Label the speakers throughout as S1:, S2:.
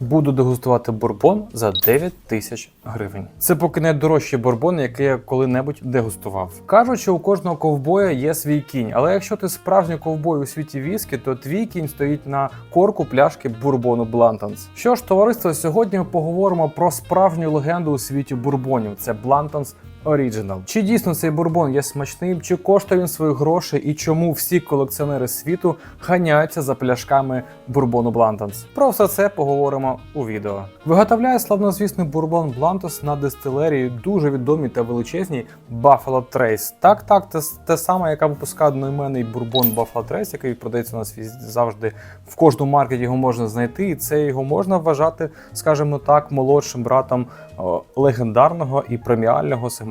S1: Буду дегустувати бурбон за 9 тисяч гривень. Це поки найдорожчий бурбон, який я коли-небудь дегустував. Кажуть, що у кожного ковбоя є свій кінь, але якщо ти справжній ковбой у світі віскі, то твій кінь стоїть на корку пляшки бурбону Блантонс. Що ж, товариство, сьогодні ми поговоримо про справжню легенду у світі бурбонів. Це Блантонс Оріджинал. Чи дійсно цей бурбон є смачним, чи коштує він свої гроші, і чому всі колекціонери світу ганяються за пляшками бурбону Блантонс? Про все це поговоримо у відео. Виготовляє славнозвісний бурбон Блантонс на дистилерії дуже відомій та величезній Buffalo Trace. Так, так, це те саме, яка випускає одноіменний бурбон Buffalo Trace, який продається у нас завжди в кожному маркеті його можна знайти, і це його можна вважати, скажімо так, молодшим братом легендарного і преміального сегменту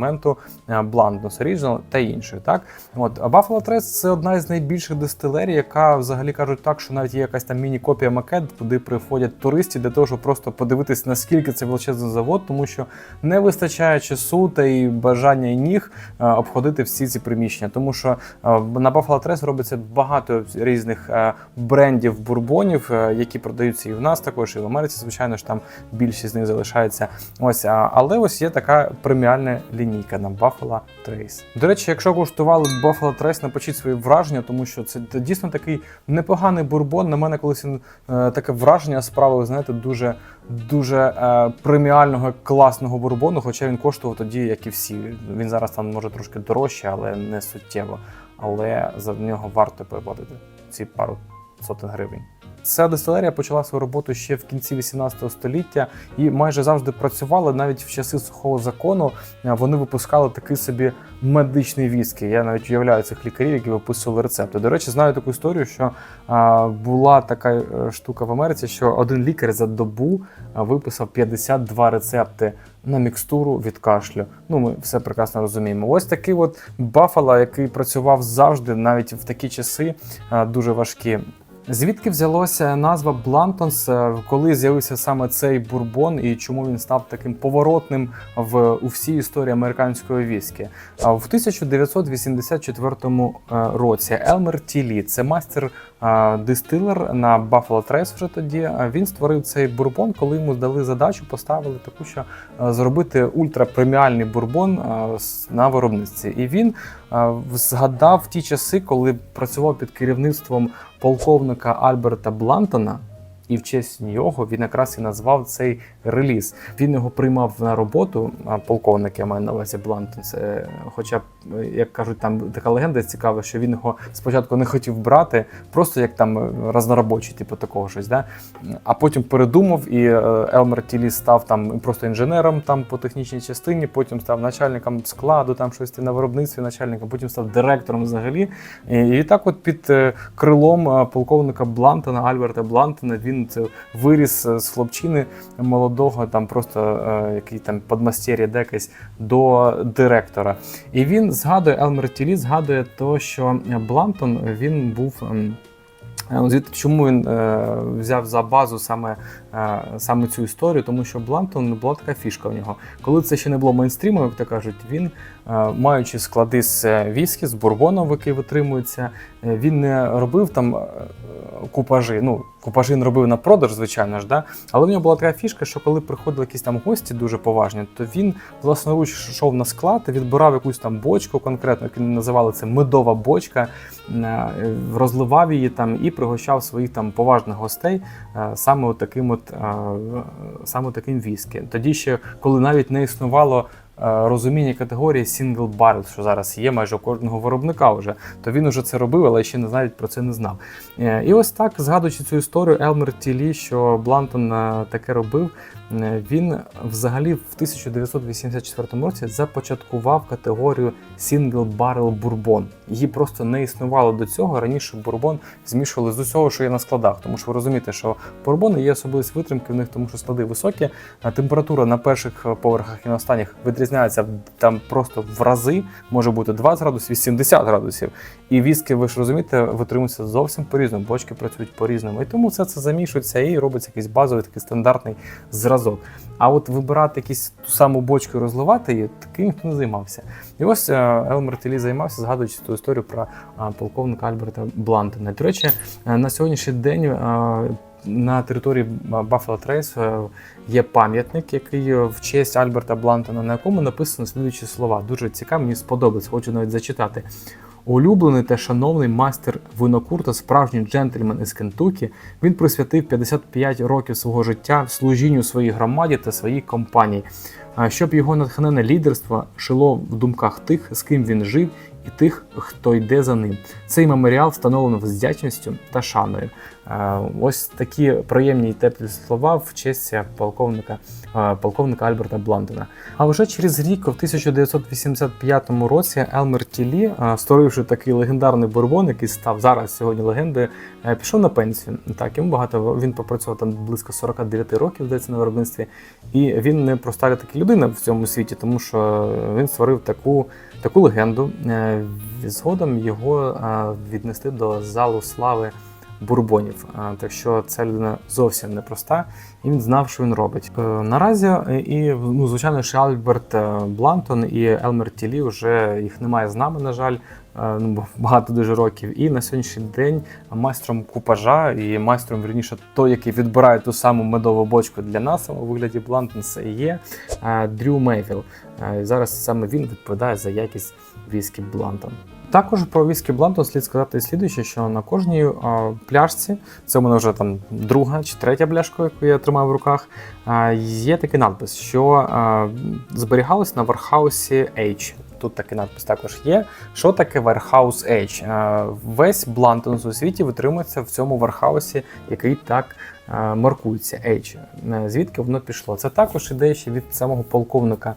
S1: е, Blanton's Original та іншої. Так, от Buffalo Trace – це одна із найбільших дистилерій, яка взагалі кажуть так, що навіть є якась там міні-копія макет, куди приходять туристи для того, щоб просто подивитись, наскільки це величезний завод, тому що не вистачає часу та і бажання і ніг е, обходити всі ці приміщення. Тому що е, на Buffalo Trace робиться багато різних брендів бурбонів, які продаються і в нас також, і в Америці, звичайно ж, там більшість з них залишається. Ось, але ось є така преміальна лінійка на Buffalo Trace. До речі, якщо куштували Buffalo Trace, напишіть свої враження, тому що це дійсно такий непоганий бурбон. На мене колись е, таке враження справив, знаєте, дуже дуже е, преміального класного бурбону, хоча він коштував тоді, як і всі. Він зараз там може трошки дорожче, але не суттєво. Але за нього варто переплатити ці пару сотень гривень. Ця дистилерія почала свою роботу ще в кінці 18 століття і майже завжди працювала навіть в часи сухого закону. е, Вони випускали такий собі медичний віскі. Я навіть уявляю цих лікарів, які виписували рецепти. До речі, знаю таку історію, що а, була така е, штука в Америці, що один лікар за добу виписав 52 рецепти на мікстуру від кашлю. Ну, ми все прекрасно розуміємо. Ось такий от Баффало, який працював завжди, навіть в такі часи дуже важкі. Звідки взялося назва Блантонс, е, коли з'явився саме цей бурбон і чому він став таким поворотним в у всій історії американської віскі? В 1984 е, році Елмер Тілі, це мастер е, дистилер на Buffalo Trace вже тоді. Він створив цей бурбон, коли йому здали задачу, поставили таку, що зробити ультрапреміальний бурбон на виробництві. І він згадав ті часи, коли працював під керівництвом полковника Альберта Блантона. І в честь нього він якраз і назвав цей реліз. Він його приймав на роботу. полковник я маю на увазі Блантон. Це, хоча як кажуть, там така легенда цікава, що він його спочатку не хотів брати, просто як там розноробочий, типу такого щось. Да? А потім передумав, і е, Елмер Тілі став там просто інженером там по технічній частині, потім став начальником складу, там щось на виробництві, начальником, потім став директором взагалі. І, так, от під е, крилом е, полковника Блантона, Альберта Блантона, він це виріс е, з хлопчини молодого, там просто е, який там подмастер'я декась до директора. І він згадує, Елмер Тілі згадує то, що Блантон він був. Е, Звідти чому він е, взяв за базу саме, е, саме цю історію? Тому що Блантон була така фішка в нього. Коли це ще не було мейнстрімом, як то кажуть, він, е, маючи склади з е, віскі, з бурбоном, який витримується, е, він не робив там купажі. Ну, купажі він робив на продаж, звичайно ж, да? але в нього була така фішка, що коли приходили якісь там гості дуже поважні, то він власноруч йшов на склад відбирав якусь там бочку конкретно, як називали це медова бочка, розливав її там і пригощав своїх там поважних гостей е, саме таким от е, саме таким віскі. Тоді ще коли навіть не існувало. Е, Розуміння категорії single barrel, що зараз є майже у кожного виробника вже, то він уже це робив, але ще навіть про це не знав. Е, І ось так, згадуючи цю історію, Елмер Тілі, що Блантон е, таке робив, він взагалі в 1984 році започаткував категорію Single Barrel Bourbon. Її просто не існувало до цього. Раніше бурбон змішували з усього, що є на складах. Тому що ви розумієте, що бурбони є особливість витримки в них, тому що склади високі, температура на перших поверхах і на останніх відрізняється там просто в рази, може бути 20 градусів, 80 градусів. І віски, ви ж розумієте, витримуються зовсім по-різному, бочки працюють по-різному. І тому все це замішується і робиться якийсь базовий такий стандартний зразок. А от вибирати якісь ту саму бочку і розливати її, таким ніхто не займався. І ось е, Елмер Тілі займався, згадуючи ту історію про полковника Альберта Блантона. До речі, е, на сьогоднішній день е, на території Trace е, є пам'ятник, який е, в честь Альберта Блантона, на якому написано слідуючі слова. Дуже цікаво, мені сподобалось, хочу навіть зачитати. Улюблений та шановний майстер винокур та справжній джентльмен із Кентукі, він присвятив 55 років свого життя служінню своїй громаді та своїй компанії, щоб його натхненне лідерство жило в думках тих, з ким він жив, і тих, хто йде за ним. Цей меморіал встановлено з вдячністю та шаною. Е, Ось такі приємні і теплі слова в честь полковника, е, полковника Альберта Блантона. А вже через рік, в 1985 році, Елмер Тілі, е, створивши такий легендарний бурбон, який став зараз сьогодні легендою, е, пішов на пенсію. Так, йому багато він попрацював там близько 49 років, здається, на виробництві. І він не проста така людина в цьому світі, тому що він створив таку, таку легенду. Е, Згодом його віднести віднесли до залу слави бурбонів. Так що ця людина зовсім непроста, і він знав, що він робить. Е, Наразі е, і ну, звичайно, що Альберт е, Блантон і Елмер Тілі вже їх немає з нами, на жаль. Ну, Багато дуже років, і на сьогоднішній день майстром купажа і майстром, вірніше, той, який відбирає ту саму медову бочку для нас у вигляді Блантонса, і є Дрю Мейвіл. І Зараз саме він відповідає за якість віскі Блантон. Також про віскі Блантон слід сказати слідуюче, що на кожній пляшці, це у мене вже там друга чи третя пляшка, яку я тримаю в руках, є такий надпис, що зберігалось на Вархаусі H. Тут такий надпис також є. Що таке Warehouse Edge? Весь Блантон у світі витримується в цьому Вархаусі, який так маркується H. Е, Звідки воно пішло? Це також ідея ще від самого полковника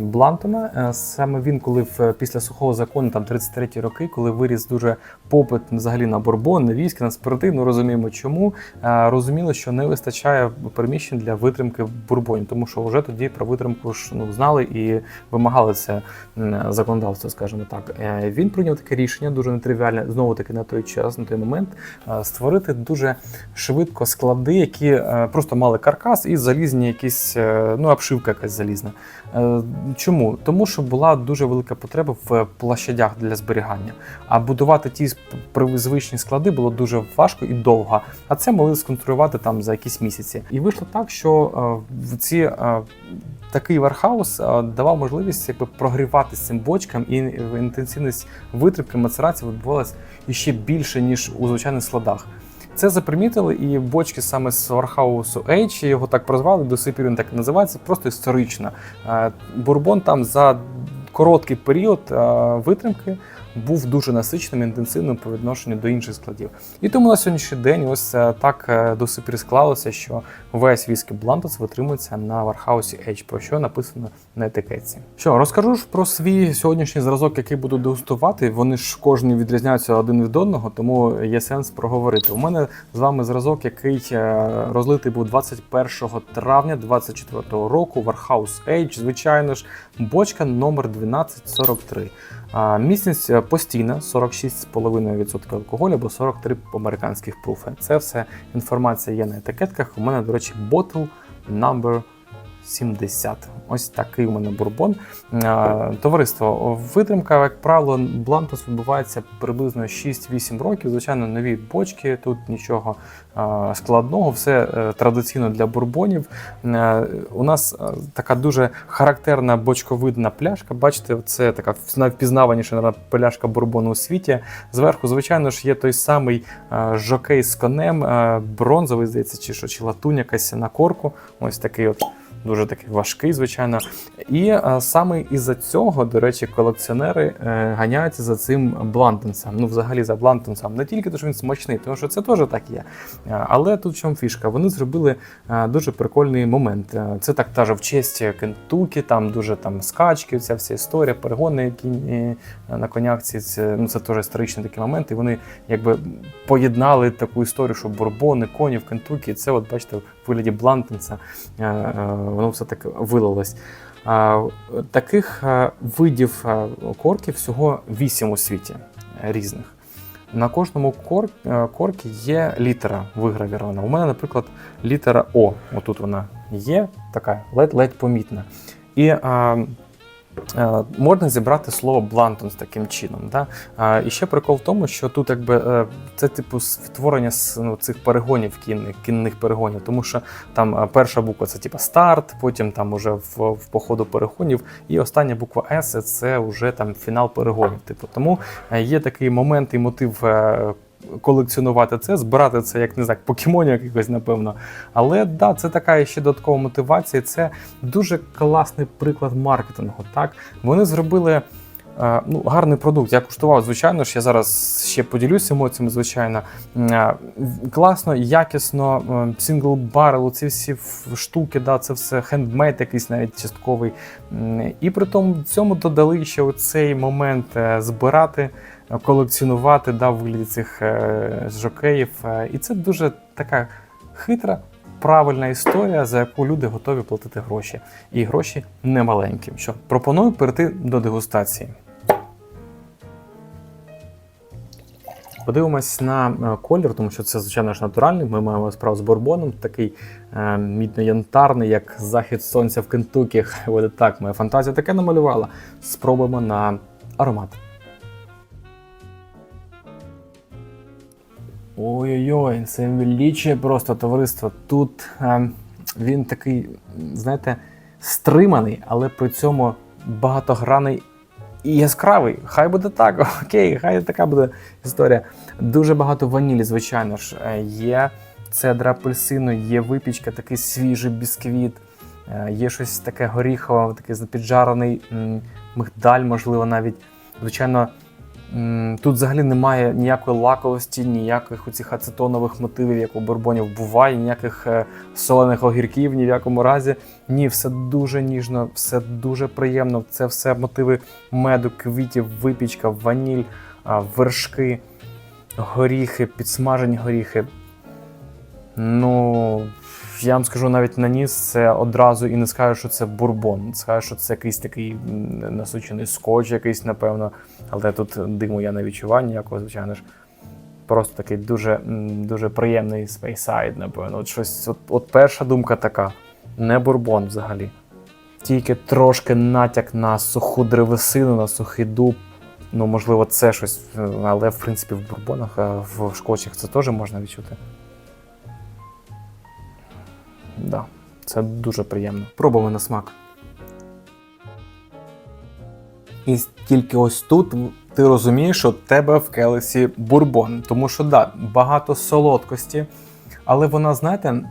S1: Блантона. Е, Саме він, коли в, після сухого закону, там 33 роки, коли виріс дуже попит взагалі на бурбон, на віскі, на спирти, ну розуміємо чому. Е, Розуміло, що не вистачає приміщень для витримки бурбонів, тому що вже тоді про витримку ж ну, знали і вимагали це законодавство, скажімо так. Він прийняв таке рішення, дуже нетривіальне, знову таки на той час, на той момент, створити дуже швидко склади, які е, просто мали каркас і залізні якісь, е, ну, обшивка якась залізна. Е, Чому? Тому що була дуже велика потреба в площадях для зберігання. А будувати ті звичні склади було дуже важко і довго. А це могли сконструювати там за якісь місяці. І вийшло так, що в ці. Такий вархаус давав можливість якби прогріватися цим бочкам, і інтенсивність витримки мацерації відбувалася іще більше, ніж у звичайних складах. Це запримітили, і бочки саме з Вархаусу H, його так прозвали, до сих пір він так називається, просто історично. Е, Бурбон там за короткий період е, витримки був дуже насиченим, інтенсивним по відношенню до інших складів. І тому на сьогоднішній день ось е, так е, до сих склалося, що весь віскі Блантос витримується на Вархаусі H, про що написано на етикетці. Що розкажу ж про свій сьогоднішній зразок, який буду дегустувати. Вони ж кожні відрізняються один від одного, тому є сенс проговорити. У мене з вами зразок, який е, розлитий був 21 травня 2024 року. Вархаус H, звичайно ж, бочка номер 1243. А, Міцність е, постійна 46,5% алкоголю або 43 американських пруфи. Це все інформація є на етикетках. У мене, до речі, bottle number 70. Ось такий у мене бурбон. Е, Товариство, витримка, як правило, блантус відбувається приблизно 6-8 років. Звичайно, нові бочки, тут нічого е, складного, все е, традиційно для бурбонів. У нас така дуже характерна бочковидна пляшка. Бачите, це така найвпізнаваніша пляшка бурбону у світі. Зверху, звичайно ж, є той самий жокей з конем, бронзовий, здається, чи що, чи латунь якась на корку. Ось такий от. Дуже такий важкий, звичайно. І е, саме із-за цього, до речі, колекціонери е, ганяються за цим блантенсом. Ну, взагалі за блантенсом. Не тільки тому, що він смачний, тому що це теж так є. Е, але тут в чому фішка? Вони зробили дуже прикольний момент. Це так теж в честь Кентукі, там дуже там скачки, ця вся історія, перегони, які на конякці. Це, ну, це теж історичний такий момент. І вони якби поєднали таку історію, що бурбони, коні в Кентукі. Це, от бачите, в вигляді блантенса воно все так вилилось. Таких видів корків всього вісім у світі різних. На кожному кор, коркі є літера вигравірована. У мене, наприклад, літера О. Отут вона є, така ледь-ледь помітна. І Можна зібрати слово блантон з таким чином. Да? А, і ще прикол в тому, що тут якби е, це типу створення ну, цих перегонів кінних, кінних перегонів, тому що там е, перша буква це типу старт, потім там уже в, в походу перегонів, і остання буква С це вже там фінал перегонів. Типу, тому е, є такий момент і мотив. Колекціонувати це, збирати це як не знаю, покемонів якихось, напевно. Але да, це така ще додаткова мотивація. Це дуже класний приклад маркетингу. Так вони зробили е, ну, гарний продукт. Я куштував, звичайно ж. Я зараз ще поділюся емоціями, звичайно. Е, Класно, якісно, сингл барел, ці всі штуки, да, це все хендмейд, якийсь навіть частковий. І при тому цьому додали ще оцей момент е, збирати, колекціонувати да, в вигляді цих е, жокеїв. Е, І це дуже така хитра. Правильна історія, за яку люди готові платити гроші, і гроші немаленькі. Що пропоную перейти до дегустації. Подивимось на е, колір, тому що це, звичайно ж, натуральний. Ми маємо справу з бурбоном, такий е, мідно-янтарний, як захід сонця в Кентукі. Хай так, моя фантазія таке намалювала. Спробуємо на аромат. Ой-ой-ой, це величе просто товариство. Тут е, він такий, знаєте, стриманий, але при цьому багатогранний і яскравий. Хай буде так, окей, хай така буде історія. Дуже багато ванілі, звичайно ж, е, є цедра апельсину, є випічка, такий свіжий бісквіт, е, є щось таке горіхове, такий піджарений мигдаль, можливо, навіть. Звичайно, тут взагалі немає ніякої лаковості, ніяких оцих ацетонових мотивів, як у бурбонів буває, ніяких е, солених огірків ні в якому разі. Ні, все дуже ніжно, все дуже приємно. Це все мотиви меду, квітів, випічка, ваніль, вершки, горіхи, підсмажені горіхи. Ну, я вам скажу навіть на ніс, це одразу і не скажу, що це бурбон. Скажу, що це якийсь такий м, насичений скотч, якийсь, напевно. Але тут диму я не відчуваю ніякого, звичайно ж. Просто такий дуже, дуже приємний спейсайд, напевно. От щось, от, от перша думка така: не бурбон взагалі. Тільки трошки натяк на суху древесину, на сухий дуб. Ну, можливо, це щось, але в принципі в бурбонах, в шкотчах це теж можна відчути. Це дуже приємно. Пробуємо на смак. І тільки ось тут ти розумієш, що в тебе в келесі бурбон. Тому що да, багато солодкості, але вона, знаєте,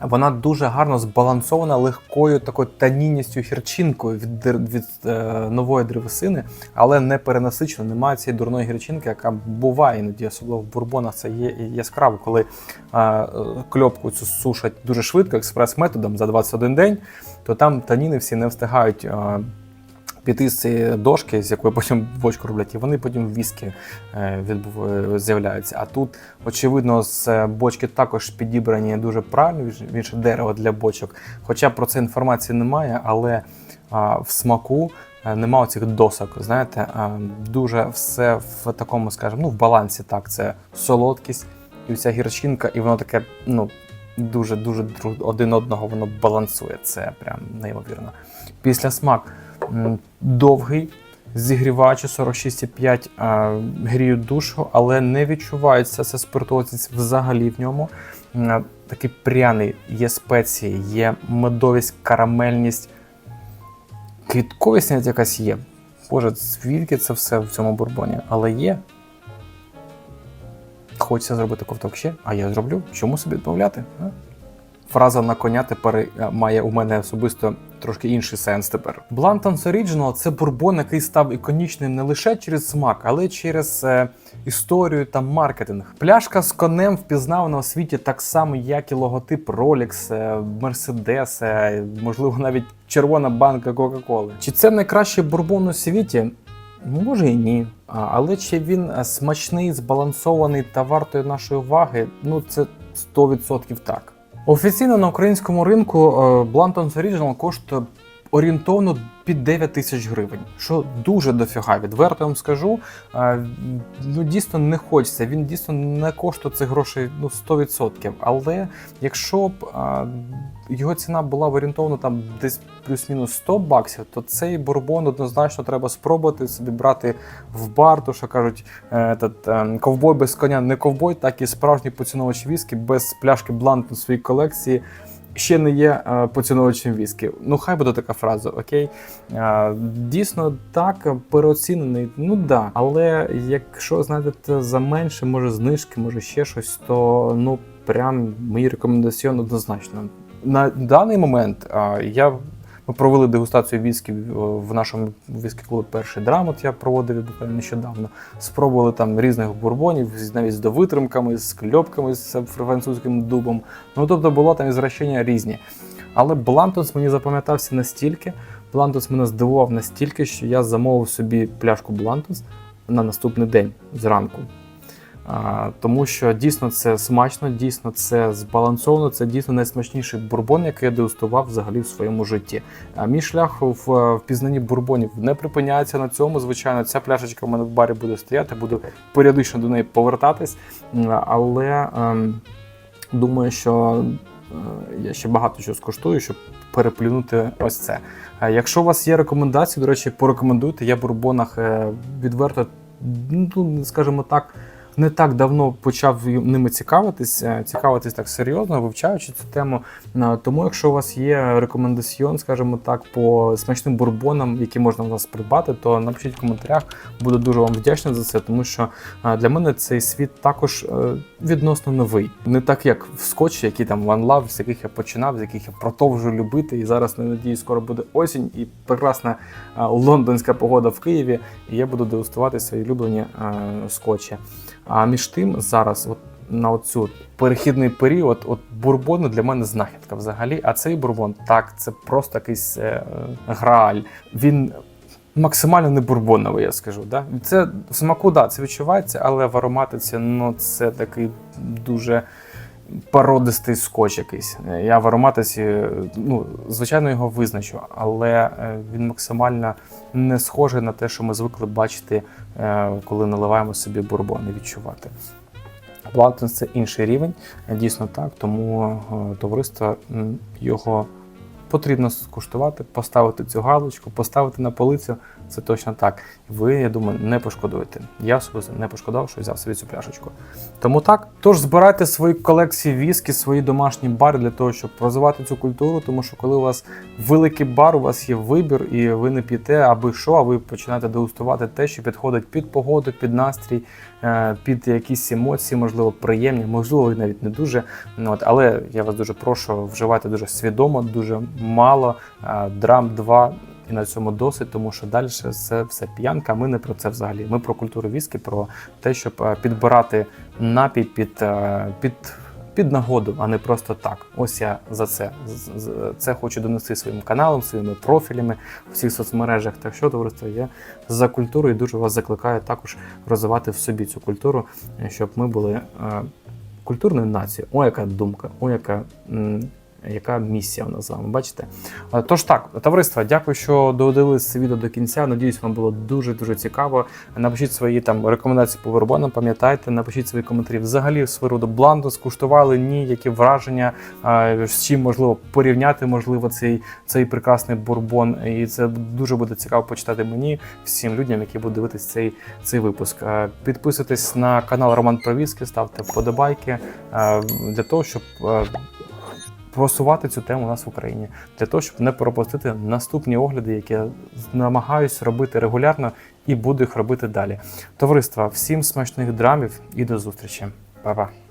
S1: вона дуже гарно збалансована легкою такою танінністю гірчинкою від, від е, нової древесини, але не перенасичена, немає цієї дурної гірчинки, яка буває іноді, особливо в бурбонах. Це є яскраво, коли е, е, кльопку цю сушать дуже швидко, експрес-методом за 21 день, то там таніни всі не встигають. е, Піти з цієї дошки, з якої потім бочку роблять, і вони потім в віскі е, відбув- з'являються. А тут, очевидно, з е, бочки також підібрані дуже правильно, він же дерево для бочок. Хоча про це інформації немає, але в смаку е, нема оцих досок. Знаєте, дуже все в такому, скажімо, ну, в балансі. Так, це солодкість і вся гірчинка, і воно таке, ну. Дуже дуже один одного воно балансує. Це прям неймовірно. Після смак довгий, зігріваючи 46,5 а, гріють душу, але не відчувається це спиртозність взагалі в ньому. Такий пряний, є спеції, є медовість, карамельність, квітковість навіть якась є. Боже, звідки це все в цьому бурбоні? Але є. Хочеться зробити ковток ще, а я зроблю. Чому собі відмовляти? Фраза на коня тепер е, має у мене особисто трошки інший сенс тепер. Blantons Original – це бурбон, який став іконічним не лише через смак, але через е, історію та маркетинг. Пляшка з конем впізнавана у світі так само, як і логотип Rolex, е, Mercedes, е, можливо, навіть червона банка Coca-Cola. Чи це найкращий бурбон у світі? Може і ні. Але чи він смачний, збалансований та вартий нашої уваги? Ну це 100% так. Офіційно на українському ринку е, Blantons Original коштує орієнтовно під 9 тисяч гривень, що дуже дофіга. Відверто вам скажу. Е, Ну дійсно не хочеться. Він дійсно не коштує цих грошей ну 100%. Але якщо б е, його ціна була орієнтовно там десь плюс-мінус 100 баксів, то цей бурбон однозначно треба спробувати собі брати в бар, то що кажуть, е, ковбой без коня не ковбой, так і справжній поціновувач віскі без пляшки блант у своїй колекції. Ще не є е, поціновувачем віскі. Ну, хай буде така фраза, окей. Е, дійсно, так, переоцінений, ну да. Але якщо знайдете за менше, може знижки, може ще щось, то ну прям мої рекомендаціони однозначно. На даний момент е, я. Ми провели дегустацію віскі в в нашому віскі клубі перший драмот. Я проводив буквально нещодавно. Спробували там різних бурбонів, навіть з довитримками, з кльопками, з французьким дубом. Ну тобто було там ізращення різні. Але Блантонс мені запам'ятався настільки. Блантонс мене здивував настільки, що я замовив собі пляшку Блантонс на наступний день зранку. Тому що дійсно це смачно, дійсно це збалансовано, це дійсно найсмачніший бурбон, який я дегустував взагалі в своєму житті. Мій шлях в, е, в пізнанні бурбонів не припиняється на цьому. Звичайно, ця пляшечка в мене в барі буде стояти, буду періодично до неї повертатись. Але ем, думаю, що е, я ще багато чого скуштую, щоб переплюнути ось це. Якщо у вас є рекомендації, до речі, порекомендуйте. Я в бурбонах е, відверто, ну скажімо так. Не так давно почав ними цікавитись, е, цікавитись так серйозно, вивчаючи цю тему. Тому, якщо у вас є рекомендаціон, скажімо так, по смачним бурбонам, які можна у нас придбати, то напишіть в коментарях. Буду дуже вам вдячний за це, тому що для мене цей світ також е, відносно новий. Не так як в скотчі, які там One Love, з яких я починав, з яких я продовжую любити. І зараз не надію, скоро буде осінь і прекрасна лондонська погода в Києві. І я буду дегустувати свої улюблені скотчі. А між тим, зараз, от на оцю перехідний період, от бурбони для мене знахідка взагалі. А цей бурбон, так, це просто якийсь е, грааль. Він максимально не бурбоновий, я скажу. Да? Це в смаку, да, це відчувається, але в ароматиці ну, це такий дуже. Породистий скотч якийсь. Я в ароматиці, ну, звичайно, його визначу, але е, він максимально не схожий на те, що ми звикли бачити, е, коли наливаємо собі бурбон і відчувати. Блантонс це інший рівень, е, дійсно так, тому е, товариство його потрібно скуштувати, поставити цю галочку, поставити на полицю. Це точно так. Ви, я думаю, не пошкодуєте. Я особисто не пошкодував, що взяв собі цю пляшечку. Тому так. Тож збирайте свої колекції віскі, свої домашні бари для того, щоб розвивати цю культуру. Тому що коли у вас великий бар, у вас є вибір, і ви не п'єте аби що, а ви починаєте дегустувати те, що підходить під погоду, під настрій, під якісь емоції, можливо, приємні, можливо, навіть не дуже. Ну, От, але я вас дуже прошу вживати дуже свідомо, дуже мало. Е, Драм 2 і на цьому досить, тому що далі це все п'янка. Ми не про це взагалі. Ми про культуру віскі, про те, щоб е, підбирати напій під, е, під, під нагоду, а не просто так. Ось я за це. Це хочу донести своїм каналом, своїми профілями у всіх соцмережах. Так що, товариство, я за культуру і дуже вас закликаю також розвивати в собі цю культуру, щоб ми були е, культурною нацією. О, яка думка, о, яка. Яка місія у нас з вами, бачите? Е, Тож так, товариство, дякую, що додивилися це відео до кінця. Надіюсь, вам було дуже дуже цікаво. Напишіть свої там рекомендації по виробонам, пам'ятайте, напишіть свої коментарі. Взагалі з вироду бланду скуштували ні, які враження, е, з чим можливо порівняти, можливо, цей, цей прекрасний бурбон. І це дуже буде цікаво почитати мені, всім людям, які будуть дивитися цей, цей випуск. Е, Підписуйтесь на канал Роман Провіски, ставте вподобайки для того, щоб. Просувати цю тему у нас в Україні для того, щоб не пропустити наступні огляди, які я намагаюсь робити регулярно і буду їх робити далі. Товариства, всім смачних драмів і до зустрічі. Па-па.